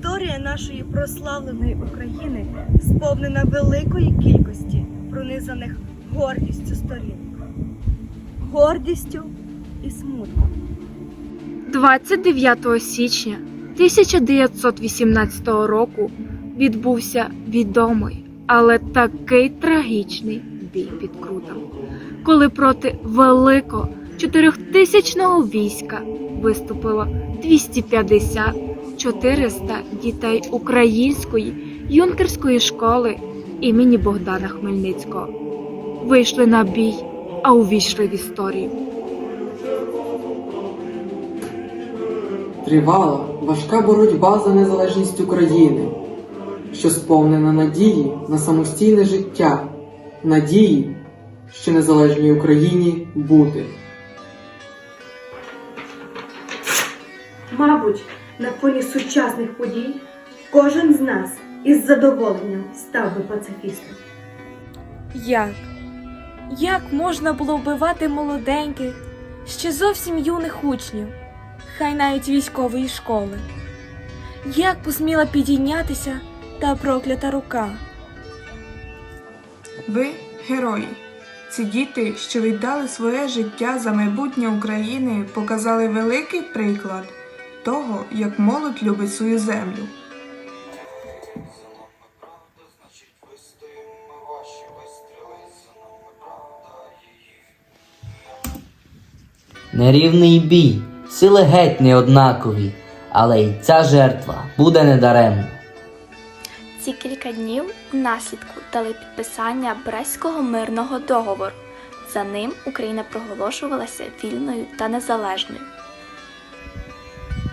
Історія нашої прославленої України сповнена великої кількості пронизаних гордістю сторінок, гордістю і смутком. 29 січня 1918 року відбувся відомий, але такий трагічний бій під Крутом, коли проти великого чотирьохтисячного війська виступило 250-400 дітей української юнкерської школи імені Богдана Хмельницького. Вийшли на бій, а увійшли в історію. Тривала важка боротьба за незалежність України, що сповнена надії на самостійне життя, надії, що незалежній Україні бути. Мабуть, на фоні сучасних подій кожен з нас із задоволенням став би пацифістом. Як? Як можна було вбивати молоденьких, ще зовсім юних учнів, хай навіть військової школи? Як посміла підійнятися та проклята рука? Ви герої. Ці діти, що віддали своє життя за майбутнє України, показали великий приклад того, як молодь любить свою землю. Нерівний бій, сили геть неоднакові, але й ця жертва буде недаремна. Ці кілька днів у наслідку дали підписання Брестського мирного договору. За ним Україна проголошувалася вільною та незалежною.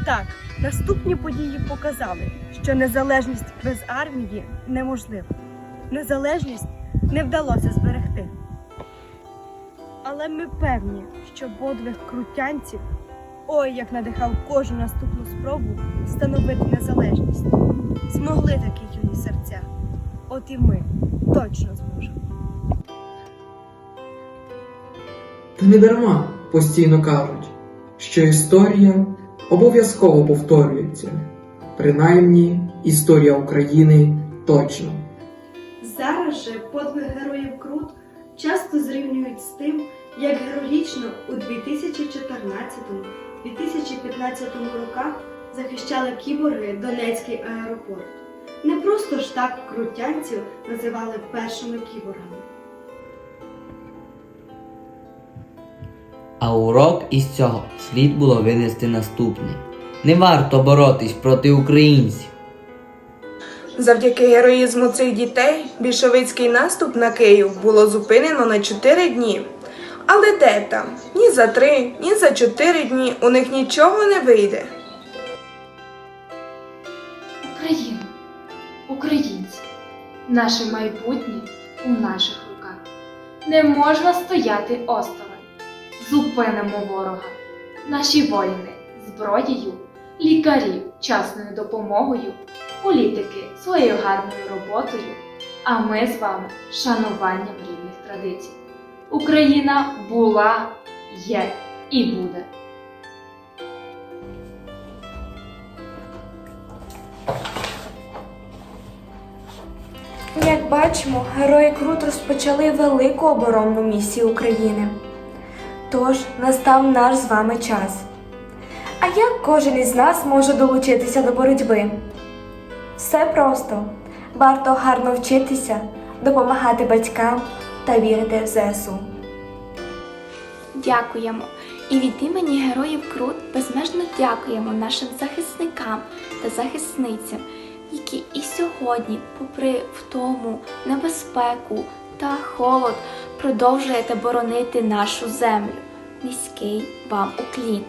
Так, наступні події показали, що незалежність без армії неможлива. Незалежність не вдалося зберегти. Але ми певні, що подвиг крутянців ой як надихав кожну наступну спробу встановити незалежність. Змогли такі юні серця. От і ми точно зможемо. Та не дарма постійно кажуть, що історія обов'язково повторюється. Принаймні, історія України точно. Зараз же подвиг героїв Крут часто зрівнюють з тим, як героїчно у 2014-2015 роках захищали кіборги Донецький аеропорт. Не просто ж так крутянців називали першими кіборгами. А урок із цього слід було винести наступний. Не варто боротись проти українців. Завдяки героїзму цих дітей більшовицький наступ на Київ було зупинено на 4 дні. Але де там? Ні за 3, ні за 4 дні у них нічого не вийде. Україна, українці, наше майбутнє у наших руках. Не можна стояти осторонь. Зупинимо ворога. Наші воїни зброєю, лікарі часною допомогою, політики своєю гарною роботою, а ми з вами шануванням рідних традицій. Україна була, є і буде. Як бачимо, герої Крут розпочали велику оборонну місію України. Тож настав наш з вами час. А як кожен із нас може долучитися до боротьби? Все просто. Варто гарно вчитися, допомагати батькам та вірити в ЗСУ. Дякуємо! І від імені героїв Крут безмежно дякуємо нашим захисникам та захисницям, які і сьогодні, попри втому, небезпеку та холод, продовжуєте боронити нашу землю. Низький вам уклін!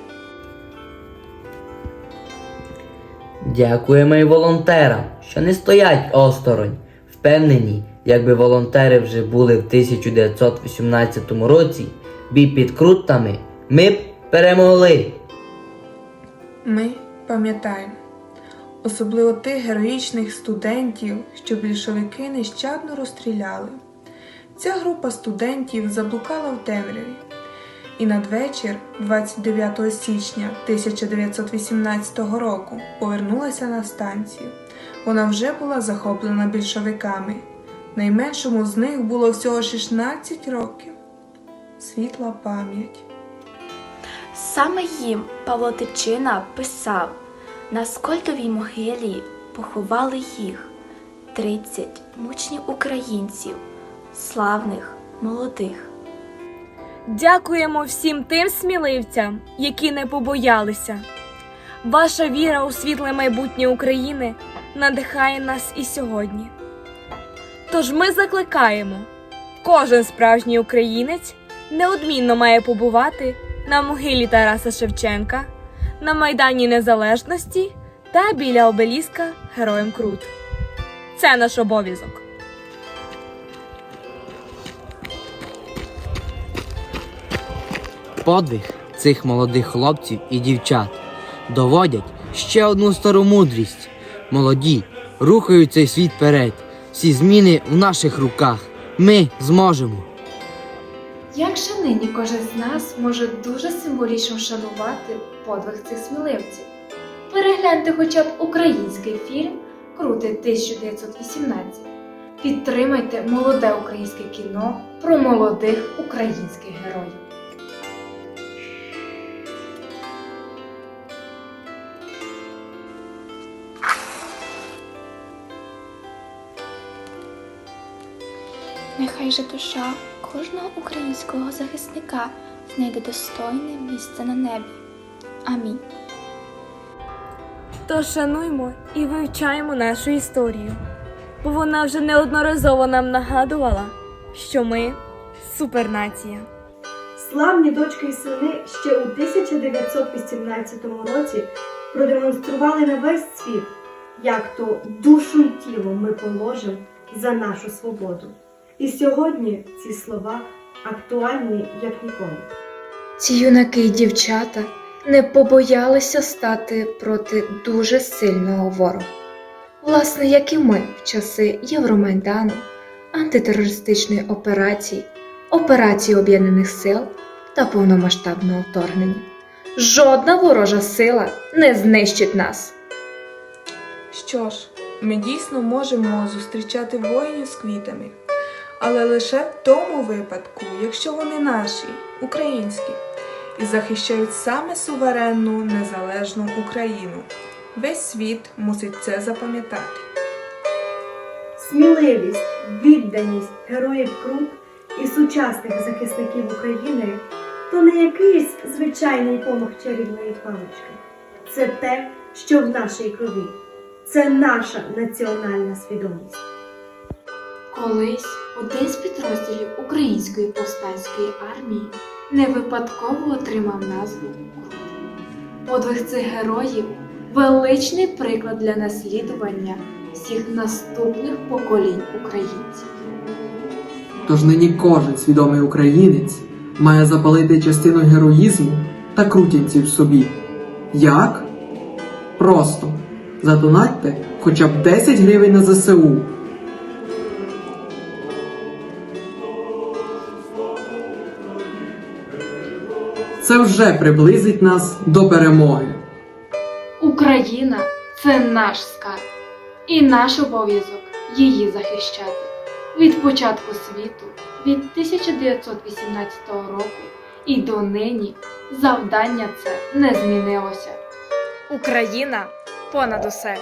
Дякуємо і волонтерам, що не стоять осторонь. Впевнені, якби волонтери вже були в 1918 році, бій під крутами, ми б перемогли. Ми пам'ятаємо. Особливо тих героїчних студентів, що більшовики нещадно розстріляли. Ця група студентів заблукала в темряві І надвечір, 29 січня 1918 року, повернулася на станцію. Вона вже була захоплена більшовиками. Найменшому з них було всього 16 років. Світла пам'ять. Саме їм Павло Тичина писав: на скольдовій могилі поховали їх 30 мучнів українців, славних, молодих. Дякуємо всім тим сміливцям, які не побоялися. Ваша віра у світле майбутнє України надихає нас і сьогодні. Тож ми закликаємо, кожен справжній українець неодмінно має побувати на могилі Тараса Шевченка, на Майдані Незалежності та біля обеліска Героям Крут. Це наш обов'язок. Подвиг цих молодих хлопців і дівчат доводять ще одну стару мудрість. Молоді рухають цей світ вперед. Всі зміни в наших руках. Ми зможемо. Як же нині кожен з нас може дуже символічно вшанувати подвиг цих сміливців? Перегляньте хоча б український фільм Крути 1918. Підтримайте молоде українське кіно про молодих українських героїв. Нехай же душа кожного українського захисника знайде достойне місце на небі. Амінь. Тож шануймо і вивчаємо нашу історію, бо вона вже неодноразово нам нагадувала, що ми супернація. Славні дочки і сини ще у 1918 році продемонстрували на весь світ, як то душу й тіло ми положимо за нашу свободу. І сьогодні ці слова актуальні як ніколи. Ці юнаки й дівчата не побоялися стати проти дуже сильного ворога. Власне, як і ми в часи Євромайдану, антитерористичної операції, операції Об'єднаних Сил та повномасштабного вторгнення. Жодна ворожа сила не знищить нас. Що ж, ми дійсно можемо зустрічати воїнів з квітами, але лише в тому випадку, якщо вони наші, українські, і захищають саме суверенну незалежну Україну. Весь світ мусить це запам'ятати. Сміливість, відданість героїв Крут і сучасних захисників України то не якийсь звичайний помах чарівної палички. Це те, що в нашій крові. Це наша національна свідомість. Колись один з підрозділів Української повстанської армії не випадково отримав назву Крут. Подвиг цих героїв величний приклад для наслідування всіх наступних поколінь українців. Тож нині кожен свідомий українець має запалити частину героїзму та крутянці в собі. Як? Просто задонатьте хоча б 10 гривень на ЗСУ. Це вже приблизить нас до перемоги. Україна це наш скарб, і наш обов'язок її захищати. Від початку світу, від 1918 року і до нині завдання це не змінилося. Україна понад усе.